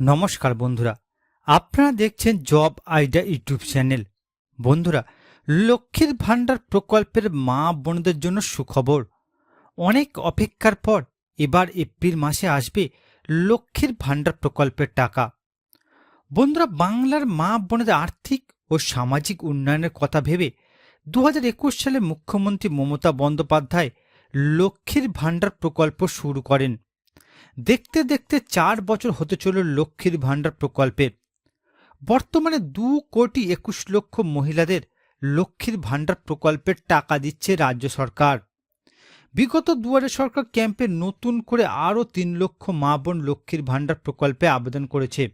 নমস্কার বন্ধুরা, আপনারা দেখছেন জব আইডিয়া ইউটিউব চ্যানেল। বন্ধুরা, লক্ষ্মীর ভাণ্ডার প্রকল্পের মা বোনদের জন্য সুখবর। অনেক অপেক্ষার পর এবার এপ্রিল মাসে আসবে লক্ষ্মীর ভাণ্ডার প্রকল্পের টাকা। বন্ধুরা, বাংলার মা বোনদের আর্থিক ও সামাজিক উন্নয়নের কথা ভেবে দু হাজার একুশ সালে মুখ্যমন্ত্রী মমতা বন্দ্যোপাধ্যায় লক্ষ্মীর ভাণ্ডার প্রকল্প শুরু করেন। দেখতে দেখতে চার বছর হতে চলল লক্ষ্মীর ভাণ্ডার প্রকল্পের বর্তমানে দু কোটি একুশ লক্ষ মহিলাদের লক্ষ্মীর ভাণ্ডার প্রকল্পের টাকা দিচ্ছে রাজ্য সরকার। বিগত দুয়ারে সরকার ক্যাম্পে নতুন করে আরও তিন লক্ষ মা বোন লক্ষ্মীর ভাণ্ডার প্রকল্পে আবেদন করেছে।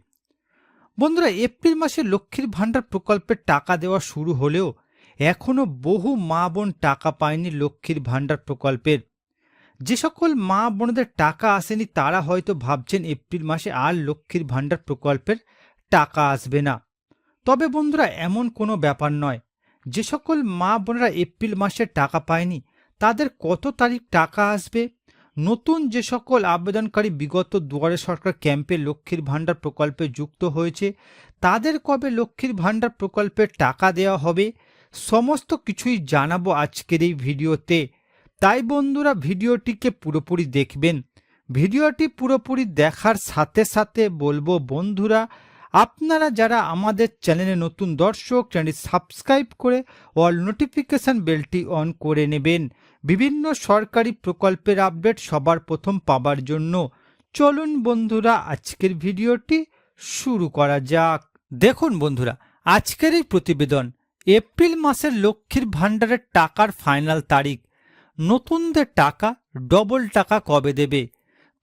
বন্ধুরা, এপ্রিল মাসে লক্ষ্মীর ভাণ্ডার প্রকল্পের টাকা দেওয়া শুরু হলেও এখনও বহু মা বোন টাকা পায়নি লক্ষ্মীর ভাণ্ডার প্রকল্পের। যে সকল মা বোনদের টাকা আসেনি, তারা হয়তো ভাবছেন এপ্রিল মাসে আর লক্ষ্মীর ভাণ্ডার প্রকল্পের টাকা আসবে না। তবে বন্ধুরা, এমন কোনো ব্যাপার নয়। যে সকল মা বোনেরা এপ্রিল মাসে টাকা পায়নি, তাদের কত তারিখ টাকা আসবে? নতুন যে সকল আবেদনকারী বিগত দুয়ারে সরকার ক্যাম্পে লক্ষ্মীর ভাণ্ডার প্রকল্পে যুক্ত হয়েছে, তাদের কবে লক্ষ্মীর ভাণ্ডার প্রকল্পের টাকা দেওয়া হবে, সমস্ত কিছুই জানাব আজকের এই ভিডিওতে। তাই বন্ধুরা ভিডিওটিকে পুরোপুরি দেখবেন। ভিডিওটি পুরোপুরি দেখার সাথে সাথে বলব, বন্ধুরা, আপনারা যারা আমাদের চ্যানেলে নতুন দর্শক, চ্যানেলটি সাবস্ক্রাইব করে অল নোটিফিকেশান বেলটি অন করে নেবেন। বিভিন্ন সরকারি প্রকল্পের আপডেট সবার প্রথম পাবার জন্য। চলুন বন্ধুরা, আজকের ভিডিওটি শুরু করা যাক। দেখুন বন্ধুরা, আজকের এই প্রতিবেদন, এপ্রিল মাসের লক্ষ্মীর ভাণ্ডারের টাকার ফাইনাল তারিখ। নতুনদের টাকা ডবল টাকা কবে দেবে?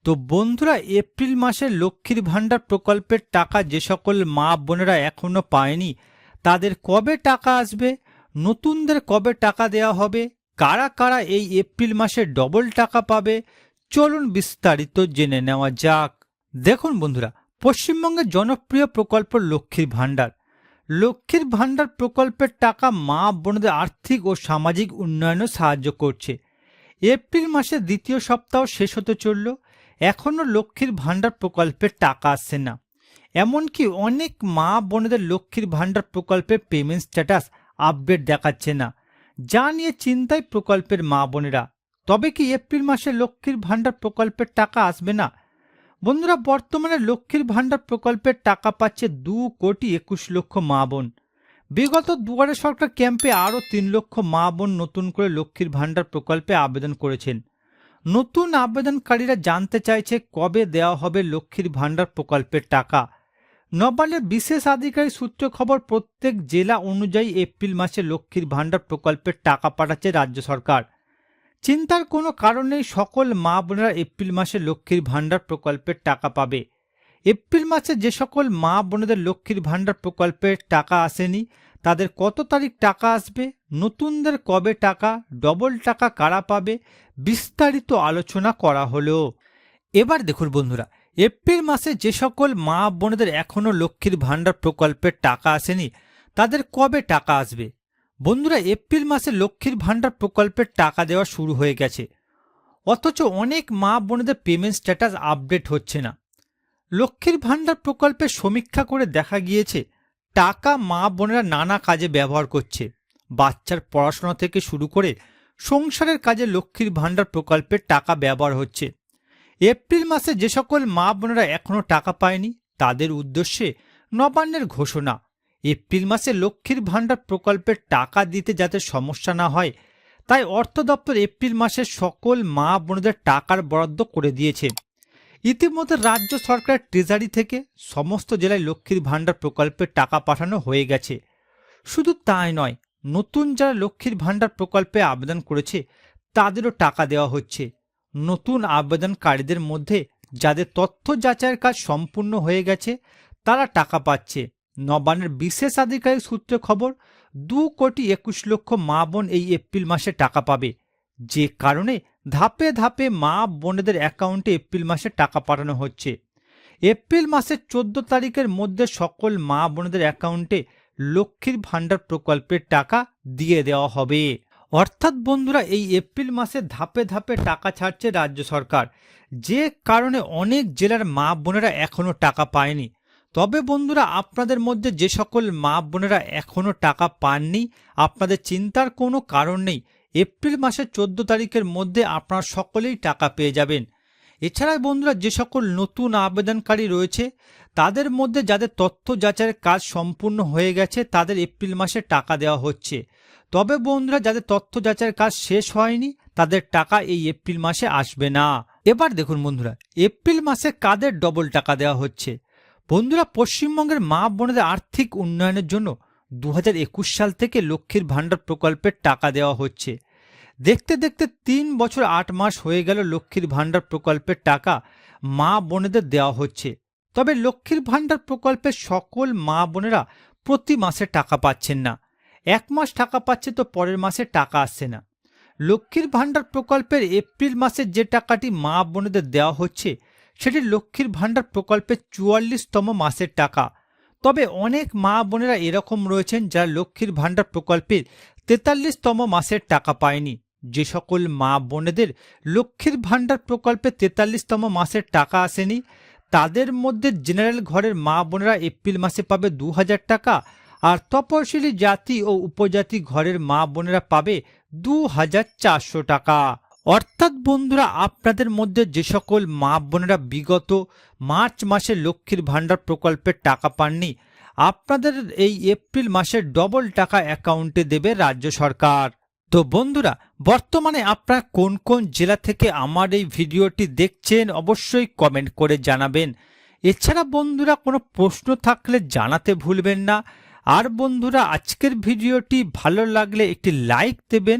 তো বন্ধুরা, এপ্রিল মাসে লক্ষ্মীর ভাণ্ডার প্রকল্পের টাকা যে সকল মা বোনেরা এখনও পায়নি, তাদের কবে টাকা আসবে? নতুনদের কবে টাকা দেওয়া হবে? কারা কারা এই এপ্রিল মাসে ডবল টাকা পাবে? চলুন বিস্তারিত জেনে নেওয়া যাক। দেখুন বন্ধুরা পশ্চিমবঙ্গের জনপ্রিয় প্রকল্প লক্ষ্মীর ভাণ্ডার। লক্ষ্মীর ভাণ্ডার প্রকল্পের টাকা মা, বোনদের আর্থিক ও সামাজিক উন্নয়নে সাহায্য করছে। এপ্রিল মাসের দ্বিতীয় সপ্তাহ শেষ হতে চলল। এখনও লক্ষ্মীর ভাণ্ডার প্রকল্পের টাকা আসছে না। এমনকি অনেক মা, বোনেদের লক্ষ্মীর ভাণ্ডার প্রকল্পের পেমেন্ট স্ট্যাটাস আপডেট দেখাচ্ছে না। যা নিয়ে চিন্তায় প্রকল্পের মা, বোনেরা। তবে কি এপ্রিল মাসে লক্ষ্মীর ভাণ্ডার প্রকল্পের টাকা আসবে না? বন্ধুরা, বর্তমানে লক্ষ্মীর ভাণ্ডার প্রকল্পের টাকা পাচ্ছে দু কোটি একুশ লক্ষ মা বোন। বিগত দুয়ারে সরকার ক্যাম্পে আরও তিন লক্ষ মা বোন নতুন করে লক্ষ্মীর ভাণ্ডার প্রকল্পে আবেদন করেছেন। নতুন আবেদনকারীরা জানতে চাইছে কবে দেওয়া হবে লক্ষ্মীর ভাণ্ডার প্রকল্পের টাকা। নবান্নের বিশেষ আধিকারিক সূত্র খবর, প্রত্যেক জেলা অনুযায়ী এপ্রিল মাসে লক্ষ্মীর ভাণ্ডার প্রকল্পের টাকা পাঠাচ্ছে রাজ্য সরকার। চিন্তার কোনো কারণ নেই সকল মা বোনেরা এপ্রিল মাসে লক্ষ্মীর ভাণ্ডার প্রকল্পের টাকা পাবে। এপ্রিল মাসে যে সকল মা বোনেদের লক্ষ্মীর ভাণ্ডার প্রকল্পের টাকা আসেনি, তাদের কত তারিখ টাকা আসবে, নতুনদের কবে টাকা, ডবল টাকা কারা পাবে, বিস্তারিত আলোচনা করা হলো। এবার দেখুন বন্ধুরা, এপ্রিল মাসে যে সকল মা বোনেদের এখনও লক্ষ্মীর ভাণ্ডার প্রকল্পের টাকা আসেনি, তাদের কবে টাকা আসবে? বন্ধুরা, এপ্রিল মাসে লক্ষ্মীর ভাণ্ডার প্রকল্পের টাকা দেওয়া শুরু হয়ে গেছে। অথচ অনেক মা বোনেদের পেমেন্ট স্ট্যাটাস আপডেট হচ্ছে না। লক্ষ্মীর ভাণ্ডার প্রকল্পের সমীক্ষা করে দেখা গিয়েছে, টাকা মা বোনেরা নানা কাজে ব্যবহার করছে। বাচ্চার পড়াশোনা থেকে শুরু করে সংসারের কাজে লক্ষ্মীর ভাণ্ডার প্রকল্পের টাকা ব্যবহার হচ্ছে। এপ্রিল মাসে যে সকল মা বোনেরা এখনও টাকা পায়নি, তাদের উদ্দেশ্যে নবান্নের ঘোষণা। এপ্রিল মাসে লক্ষ্মীর ভাণ্ডার প্রকল্পের টাকা দিতে যাতে সমস্যা না হয়, তাই অর্থ দপ্তর এপ্রিল মাসে সকল মা বোনদের টাকার বরাদ্দ করে দিয়েছে। ইতিমধ্যে রাজ্য সরকার ট্রেজারি থেকে সমস্ত জেলায় লক্ষ্মীর ভাণ্ডার প্রকল্পের টাকা পাঠানো হয়ে গেছে। শুধু তাই নয়, নতুন যারা লক্ষ্মীর ভাণ্ডার প্রকল্পে আবেদন করেছে, তাদেরও টাকা দেওয়া হচ্ছে। নতুন আবেদনকারীদের মধ্যে যাদের তথ্য যাচাইয়ের কাজ সম্পূর্ণ হয়ে গেছে, তারা টাকা পাচ্ছে। নবান্নের বিশেষ আধিকারিক সূত্রে খবর, দু কোটি একুশ লক্ষ মা বোন এই এপ্রিল মাসে টাকা পাবে। যে কারণে ধাপে ধাপে মা বোনেদের অ্যাকাউন্টে এপ্রিল মাসে টাকা পাঠানো হচ্ছে। এপ্রিল মাসের চোদ্দ তারিখের মধ্যে সকল মা বোনেদের অ্যাকাউন্টে লক্ষ্মীর ভাণ্ডার প্রকল্পের টাকা দিয়ে দেওয়া হবে। অর্থাৎ বন্ধুরা, এই এপ্রিল মাসে ধাপে ধাপে টাকা ছাড়ছে রাজ্য সরকার। যে কারণে অনেক জেলার মা বোনেরা এখনও টাকা পায়নি। তবে বন্ধুরা, আপনাদের মধ্যে যে সকল মা বোনেরা এখনও টাকা পাননি, আপনাদের চিন্তার কোনো কারণ নেই। এপ্রিল মাসের চোদ্দ তারিখের মধ্যে আপনারা সকলেই টাকা পেয়ে যাবেন। এছাড়া বন্ধুরা, যে সকল নতুন আবেদনকারী রয়েছে, তাদের মধ্যে যাদের তথ্য যাচাইয়ের কাজ সম্পূর্ণ হয়ে গেছে, তাদের এপ্রিল মাসে টাকা দেওয়া হচ্ছে। তবে বন্ধুরা, যাদের তথ্য যাচাইয়ের কাজ শেষ হয়নি, তাদের টাকা এই এপ্রিল মাসে আসবে না। এবার দেখুন বন্ধুরা, এপ্রিল মাসে কাদের ডবল টাকা দেওয়া হচ্ছে? বন্ধুরা পশ্চিমবঙ্গের মা বোনেদের আর্থিক উন্নয়নের জন্য দু হাজার একুশ সাল থেকে লক্ষ্মীর ভাণ্ডার প্রকল্পের টাকা দেওয়া হচ্ছে। দেখতে দেখতে তিন বছর আট মাস হয়ে গেল লক্ষ্মীর ভাণ্ডার প্রকল্পের টাকা মা বোনেদের দেওয়া হচ্ছে। তবে লক্ষ্মীর ভাণ্ডার প্রকল্পের সকল মা বোনেরা প্রতি মাসে টাকা পাচ্ছেন না। এক মাস টাকা পাচ্ছে তো পরের মাসে টাকা আসছে না। লক্ষ্মীর ভাণ্ডার প্রকল্পের এপ্রিল মাসে যে টাকাটি মা বোনেদের দেওয়া হচ্ছে সেটি লক্ষ্মীর ভাণ্ডার প্রকল্পের চুয়াল্লিশতম মাসের টাকা। তবে অনেক মা বোনেরা এরকম রয়েছেন যারা লক্ষ্মীর ভাণ্ডার প্রকল্পের তেতাল্লিশতম মাসের টাকা পায়নি। যে সকল মা বোনেদের লক্ষ্মীর ভাণ্ডার প্রকল্পে তেতাল্লিশতম মাসের টাকা আসেনি, তাদের মধ্যে জেনারেল ঘরের মা বোনেরা এপ্রিল মাসে পাবে দু হাজার টাকা, আর তপশিলি জাতি ও উপজাতি ঘরের মা বোনেরা পাবে দু টাকা। অর্থাৎ বন্ধুরা, আপনাদের মধ্যে যে সকল মা বোনেরা বিগত মার্চ মাসে লক্ষ্মীর ভাণ্ডার প্রকল্পের টাকা পাননি, আপনাদের এই এপ্রিল মাসে ডবল টাকা অ্যাকাউন্টে দেবে রাজ্য সরকার। তো বন্ধুরা, বর্তমানে আপনারা কোন কোন জেলা থেকে আমার এই ভিডিওটি দেখছেন অবশ্যই কমেন্ট করে জানাবেন। এছাড়া বন্ধুরা, কোনো প্রশ্ন থাকলে জানাতে ভুলবেন না। আর বন্ধুরা, আজকের ভিডিওটি ভালো লাগলে একটি লাইক দেবেন